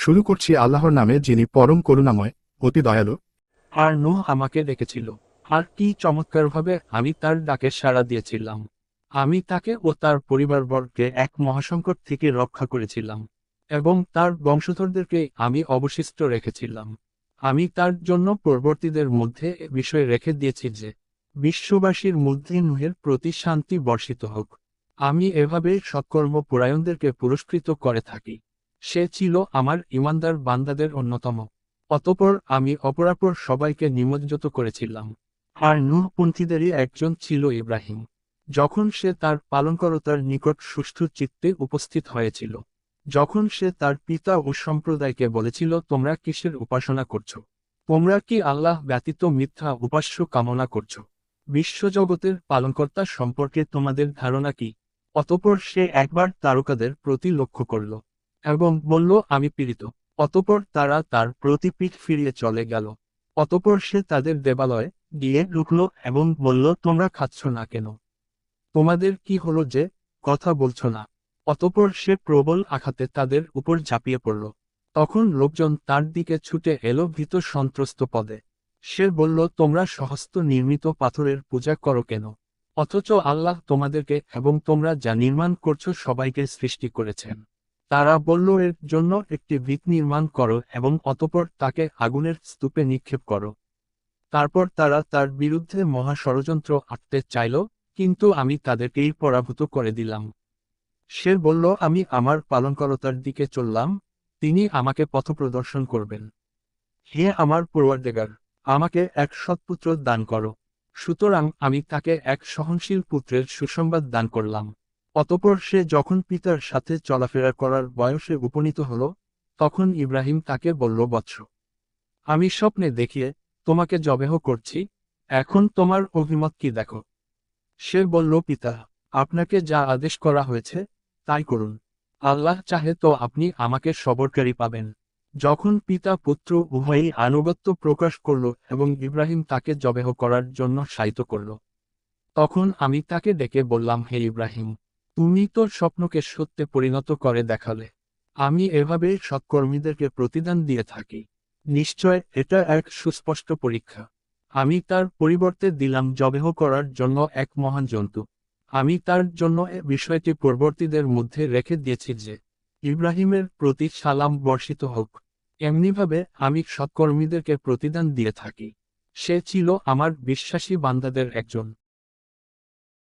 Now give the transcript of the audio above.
শুরু করছি আল্লাহর নামে যিনি পরম করুণাময়, অতি দয়ালু। আর নূহ আমাকে ডেকেছিল আর কি চমৎকারভাবে আমি তার ডাকে সাড়া দিয়েছিলাম। আমি তাকে ও তার পরিবারবর্গকে এক মহাসংকট থেকে রক্ষা করেছিলাম। এবং তার বংশধরদেরকে আমি অবশিষ্ট রেখেছিলাম। আমি তার জন্য পরবর্তীদের মধ্যে বিষয় রেখে দিয়েছি যে, বিশ্ববাসীর মধ্যে নুহের প্রতি শান্তি বর্ষিত হোক। আমি এভাবে সৎকর্ম পুরায়ণদেরকে পুরস্কৃত করে থাকি। সে ছিল আমার ইমানদার বান্দাদের অন্যতম। অতপর আমি অপরাপর সবাইকে নিমজ্জিত করেছিলাম। আর নূহপন্থীদেরই একজন ছিল ইব্রাহিম। যখন সে তার পালনকর্তার নিকট সুষ্ঠু চিত্তে উপস্থিত হয়েছিল, যখন সে তার পিতা ও সম্প্রদায়কে বলেছিল, তোমরা কিসের উপাসনা করছ? তোমরা কি আল্লাহ ব্যতীত মিথ্যা উপাস্য কামনা করছ? বিশ্বজগতের পালনকর্তা সম্পর্কে তোমাদের ধারণা কি? অতপর সে একবার তারকাদের প্রতি লক্ষ্য করল। এবং বলল, আমি পীড়িত। অতপর তারা তার প্রতি পিঠ ফিরিয়ে চলে গেল। অতপর সে তাদের দেবালয়ে গিয়ে ঢুকল এবং বলল, তোমরা খাচ্ছ না কেন? তোমাদের কি হলো যে কথা বলছ না? অতপর সে প্রবল আঘাতে তাদের উপর ঝাঁপিয়ে পড়ল। তখন লোকজন তার দিকে ছুটে এলো ভীত সন্ত্রস্ত পদে। সে বলল, তোমরা সহস্ত নির্মিত পাথরের পূজা করো কেন? অথচ আল্লাহ তোমাদেরকে এবং তোমরা যা নির্মাণ করছ সবাইকে সৃষ্টি করেছেন। তারা বলল, এর জন্য একটি ভিত নির্মাণ করো এবং অতপর তাকে আগুনের স্তূপে নিক্ষেপ করো। তারপর তারা তার বিরুদ্ধে মহা ষড়যন্ত্র আঁকতে চাইল, কিন্তু আমি তাদেরকেই পরাভূত করে দিলাম। সে বলল, আমি আমার পালনকর্তার দিকে চললাম, তিনি আমাকে পথপ্রদর্শন করবেন। হে আমার পূর্বার্দেগার আমাকে এক সৎপুত্র দান করো। সুতরাং আমি তাকে এক সহনশীল পুত্রের সুসংবাদ দান করলাম। অতপর সে যখন পিতার সাথে চলাফেরা করার বয়সে উপনীত হল, তখন ইব্রাহিম তাকে বলল, বৎস, আমি স্বপ্নে দেখিয়ে তোমাকে জবেহ করছি, এখন তোমার অভিমত কি দেখো? সে বলল, পিতা, আপনাকে যা আদেশ করা হয়েছে, তাই করুন। আল্লাহ চাহে তো আপনি আমাকে সবরকারী পাবেন। যখন পিতা পুত্র উভয়ই আনুগত্য প্রকাশ করল এবং ইব্রাহিম তাকে জবেহ করার জন্য সাহিত করল, তখন আমি তাকে ডেকে বললাম, হে ইব্রাহিম তুমি তোর স্বপ্নকে সত্যে পরিণত করে দেখালে। আমি এভাবে সৎকর্মীদেরকে প্রতিদান দিয়ে থাকি। নিশ্চয় এটা এক সুস্পষ্ট পরীক্ষা। আমি তার পরিবর্তে দিলাম জবেহ করার জন্য এক মহান জন্তু। আমি তার জন্য এ বিষয়টি পরবর্তীদের মধ্যে রেখে দিয়েছি যে, ইব্রাহিমের প্রতি সালাম বর্ষিত হোক। এমনিভাবে আমি সৎকর্মীদেরকে প্রতিদান দিয়ে থাকি। সে ছিল আমার বিশ্বাসী বান্দাদের একজন।